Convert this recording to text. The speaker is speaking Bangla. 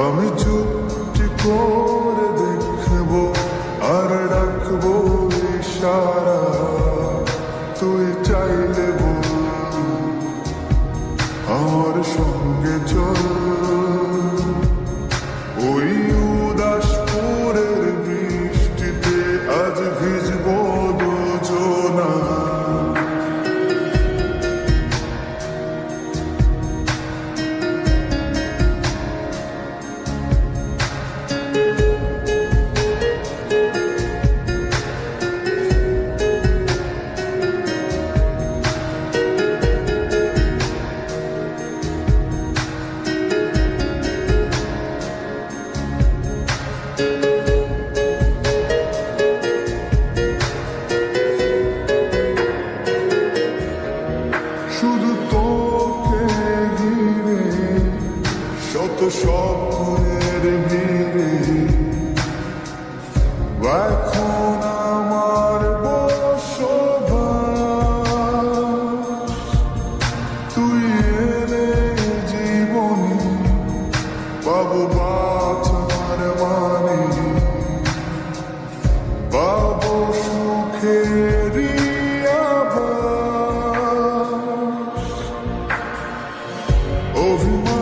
আমি চুপটি করে দেখব আর রাখব ইশারা। তুই চাইলে বল আমার সঙ্গে চল। everyone